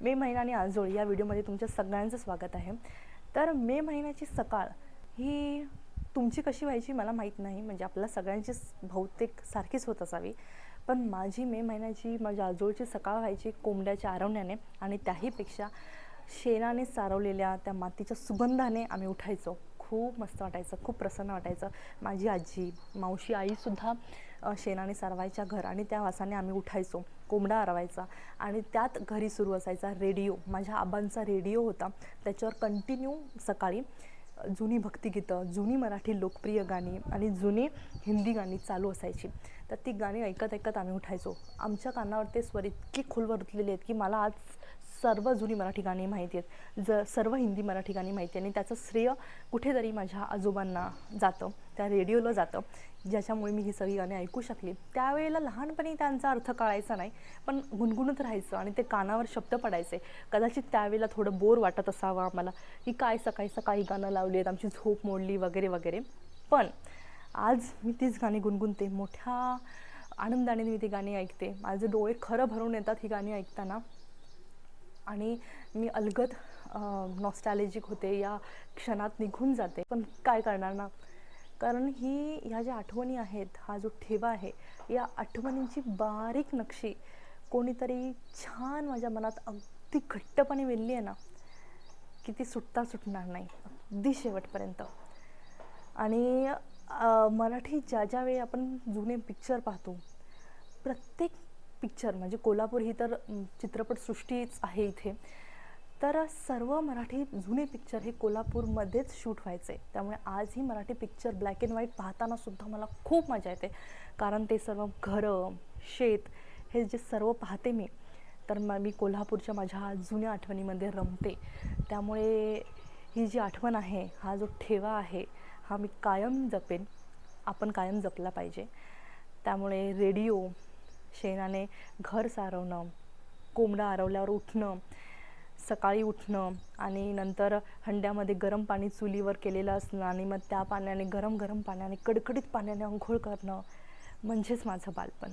मे महिना आणि आजोळ या व्हिडिओमध्ये तुमच्या सगळ्यांचं स्वागत आहे. तर मे महिन्याची सकाळ ही तुमची कशी व्हायची मला माहीत नाही म्हणजे आपल्या सगळ्यांचीच बहुतेक सारखीच होत असावी. पण माझी मे महिन्याची माझ्या आजोळची सकाळ व्हायची कोंबड्याच्या आरवण्याने आणि त्याहीपेक्षा शेणाने सारवलेल्या त्या मातीच्या सुगंधाने आम्ही उठायचो. खूप मस्त वाटायचं खूप प्रसन्न वाटायचं. माझी आजी मावशी आईसुद्धा शेणाने सारवायच्या घर आणि त्या वासाने आम्ही उठायचो. कोंबडा आरवायचा आणि त्यात घरी सुरू असायचा रेडिओ. माझ्या आबांचा रेडिओ होता. त्याच्यावर कंटिन्यू सकाळी जुनी भक्तिगीतं जुनी मराठी लोकप्रिय गाणी आणि जुनी हिंदी गाणी चालू असायची. तर ती गाणी ऐकत ऐकत आम्ही उठायचो. आमच्या कानावर ते स्वर इतकी खोलवर रुतलेले आहेत की मला आज सर्व जुनी मराठी गाणी माहिती आहेत. ज सर्व हिंदी मराठी गाणी माहिती आहे आणि त्याचं श्रेय कुठेतरी माझ्या आजोबांना जातं. त्या रेडिओला जातं. ज्याच्यामुळे मी ही सगळी गाणी ऐकू शकली. त्यावेळेला लहानपणी त्यांचा अर्थ कळायचा नाही. पण गुणगुणत राहायचं आणि ते कानावर शब्द पडायचे. कदाचित त्यावेळेला थोडं बोर वाटत असावं आम्हाला. की काय सकाळी सकाळी गाणं लावली आहेत. आमची झोप मोडली वगैरे वगैरे. पण आज मी तीच गाणी गुणगुणते. मोठ्या आनंदाने मी ती गाणी ऐकते. माझे डोळे खरं भरून येतात ही गाणी ऐकताना. आणि मी अलगद नॉस्टॅलेजिक होते. या क्षणात निघून जाते. पण काय करणार ना? कारण ही ह्या ज्या आठवणी आहेत हा जो ठेवा आहे या आठवणींची बारीक नक्षी कोणीतरी छान माझ्या मनात अगदी घट्टपणे वेलली आहे ना की ती सुटता सुटणार नाही. अगदी शेवटपर्यंत. आणि मराठी ज्या ज्या वेळी आपण जुने पिक्चर पाहतो पिक्चर म्हणजे कोल्हापूर ही तर चित्रपटसृष्टीच आहे इथे. तर सर्व मराठी जुने पिक्चर हे कोल्हापूरमध्येच शूट व्हायचे. त्यामुळे आजही Marathi picture black and white पाहतानासुद्धा मला खूप मजा येते. कारण ते सर्व घरं शेत हे जे सर्व पाहते मी तर म मी कोल्हापूरच्या माझ्या जुन्या आठवणीमध्ये रमते. त्यामुळे ही जी आठवण आहे हा जो ठेवा आहे हा मी कायम जपेन. आपण कायम जपला पाहिजे. त्यामुळे रेडिओ शेणाने घर सारवणं कोंबडा आरवल्यावर उठणं सकाळी उठणं आणि नंतर हंड्यामध्ये गरम पाणी चुलीवर केलेलं असणं आणि मग त्या पाण्याने गरम गरम पाण्याने कडकडीत पाण्याने अंघोळ करणं म्हणजेच माझं बालपण.